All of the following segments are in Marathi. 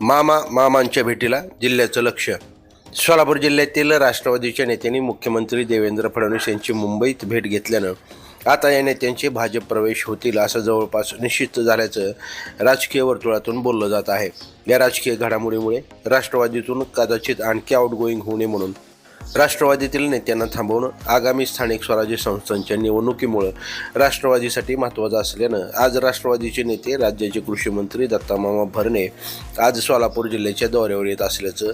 मामा मामांच्या भेटीला जिल्ह्याचं लक्ष. सोलापूर जिल्ह्यातील राष्ट्रवादीच्या नेत्यांनी मुख्यमंत्री देवेंद्र फडणवीस यांची मुंबईत भेट घेतल्यानं आता या नेत्यांचे भाजप प्रवेश होतील असं जवळपास निश्चित झाल्याचं राजकीय वर्तुळातून बोललं जात आहे. या राजकीय घडामोडीमुळे राष्ट्रवादीतून कदाचित आणखी आउटगोईंग होऊ नये म्हणून राष्ट्रवादीतील नेत्यांना थांबवणं आगामी स्थानिक स्वराज्य संस्थांच्या निवडणुकीमुळं राष्ट्रवादीसाठी महत्त्वाचं असल्यानं आज राष्ट्रवादीचे नेते राज्याचे कृषी मंत्री दत्तामामा भरणे आज सोलापूर जिल्ह्याच्या दौऱ्यावर येत असल्याचं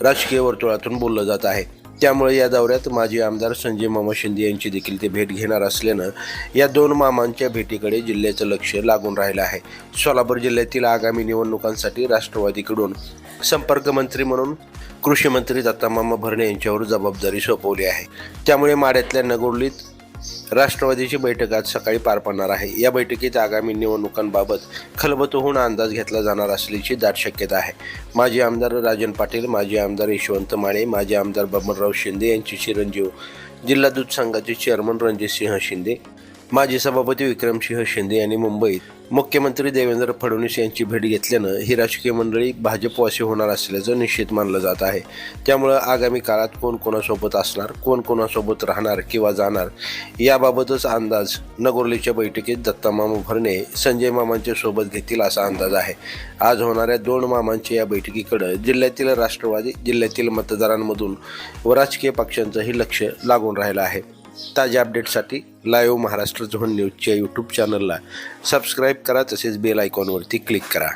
राजकीय वर्तुळातून बोललं जात आहे. त्यामुळे या दौऱ्यात माजी आमदार संजय मामा शिंदे यांची देखील ते भेट घेणार असल्यानं या दोन मामांच्या भेटीकडे जिल्ह्याचं लक्ष लागून राहिलं आहे. सोलापूर जिल्ह्यातील आगामी निवडणुकांसाठी राष्ट्रवादीकडून संपर्क मंत्री म्हणून कृषी मंत्री दत्तामामा भरणे यांच्यावर जबाबदारी सोपवली आहे. त्यामुळे माड्यातल्या नगोर्लीत राष्ट्रवादीची बैठक आज सकाळी पार पडणार आहे. या बैठकीत आगामी निवडणुकांबाबत खलबत होऊन अंदाज घेतला जाणार असल्याची दाट शक्यता आहे. माजी आमदार राजन पाटील माजी आमदार यशवंत माने माजी आमदार बबनराव शिंदे यांचे चिरंजीव जिल्हा दूध संघाचे चेअरमन रणजितसिंह शिंदे माजी सभापती विक्रमसिंह शिंदे यांनी मुंबईत मुख्यमंत्री देवेंद्र फडणवीस यांची भेट घेतल्यानं ही राजकीय मंडळी भाजपवासी होणार असल्याचं निश्चित मानलं जात आहे. त्यामुळं आगामी काळात कोण कोणासोबत असणार कोण कोणासोबत राहणार किंवा जाणार याबाबतच अंदाज नगोर्लीच्या बैठकीत दत्तामामा भरणे संजय मामांच्या सोबत घेतील असा अंदाज आहे. आज होणाऱ्या दोन मामांच्या या बैठकीकडं जिल्ह्यातील राष्ट्रवादी जिल्ह्यातील मतदारांमधून व राजकीय पक्षांचंही लक्ष लागून राहिलं आहे. ताज्या अपडेटसाठी लाईव्ह महाराष्ट्र झोन न्यूजच्या यूट्यूब चॅनलला सबस्क्राईब करा तसेच बेल आयकॉनवरती क्लिक करा.